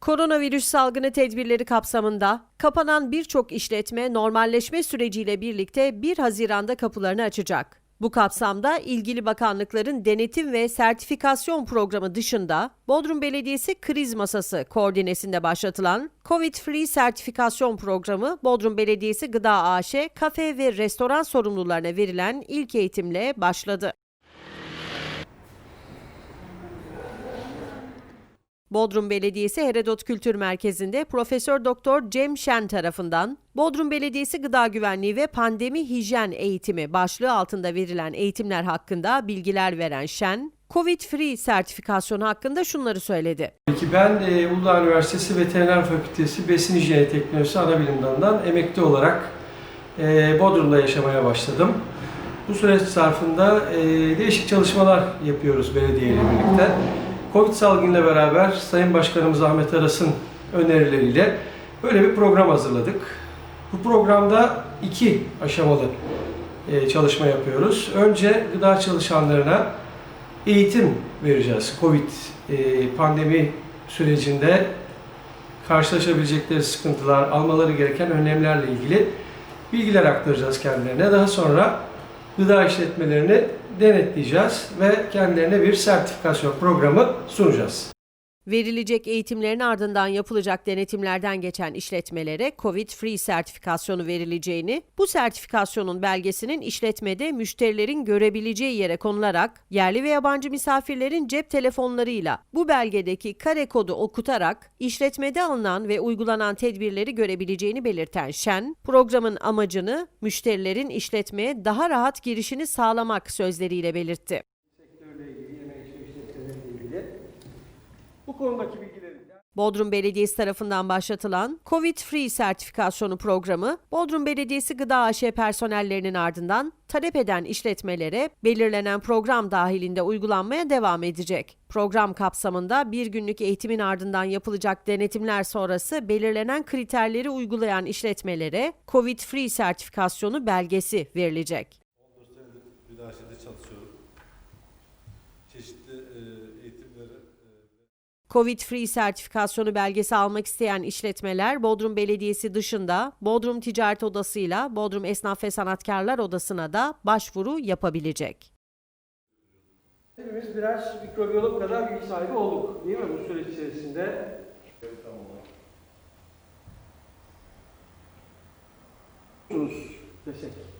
Koronavirüs salgını tedbirleri kapsamında kapanan birçok işletme normalleşme süreciyle birlikte 1 Haziran'da kapılarını açacak. Bu kapsamda ilgili bakanlıkların denetim ve sertifikasyon programı dışında Bodrum Belediyesi Kriz Masası koordinesinde başlatılan COVID-Free sertifikasyon programı Bodrum Belediyesi Gıda AŞ, kafe ve restoran sorumlularına verilen ilk eğitimle başladı. Bodrum Belediyesi Herodot Kültür Merkezi'nde Profesör Doktor Cem Şen tarafından Bodrum Belediyesi Gıda Güvenliği ve Pandemi Hijyen Eğitimi başlığı altında verilen eğitimler hakkında bilgiler veren Şen, COVID-Free sertifikasyonu hakkında şunları söyledi. Peki ben e, Uludağ Üniversitesi Veteriner Fakültesi Besin Hijyeni Teknolojisi Anabilim Dalı'ndan emekli olarak e, Bodrum'da yaşamaya başladım. Bu süreç zarfında e, değişik çalışmalar yapıyoruz belediye ile birlikte. Covid salgınıyla beraber Sayın Başkanımız Ahmet Aras'ın önerileriyle böyle bir program hazırladık. Bu programda iki aşamalı e, çalışma yapıyoruz. Önce gıda çalışanlarına eğitim vereceğiz. Covid e, pandemi sürecinde karşılaşabilecekleri sıkıntılar, almaları gereken önlemlerle ilgili bilgiler aktaracağız kendilerine. Daha sonra gıda işletmelerini denetleyeceğiz ve kendilerine bir sertifikasyon programı sunacağız. Verilecek eğitimlerin ardından yapılacak denetimlerden geçen işletmelere COVID-Free sertifikasyonu verileceğini, bu sertifikasyonun belgesinin işletmede müşterilerin görebileceği yere konularak yerli ve yabancı misafirlerin cep telefonlarıyla bu belgedeki kare kodu okutarak işletmede alınan ve uygulanan tedbirleri görebileceğini belirten Şen, programın amacını müşterilerin işletmeye daha rahat girişini sağlamak sözleriyle belirtti. Bu konudaki bilgileri Bodrum Belediyesi tarafından başlatılan COVID-Free sertifikasyonu programı, Bodrum Belediyesi Gıda AŞ personellerinin ardından talep eden işletmelere belirlenen program dahilinde uygulanmaya devam edecek. Program kapsamında bir günlük eğitimin ardından yapılacak denetimler sonrası belirlenen kriterleri uygulayan işletmelere COVID-Free sertifikasyonu belgesi verilecek. 14 senedir çalışıyorum. Covid-free sertifikasyonu belgesi almak isteyen işletmeler Bodrum Belediyesi dışında Bodrum Ticaret Odası ile Bodrum Esnaf ve Sanatkarlar Odası'na da başvuru yapabilecek. Hepimiz biraz mikrobiyolog kadar bilgi sahibi olduk değil mi bu süreç içerisinde? Evet, tamam. Teşekkür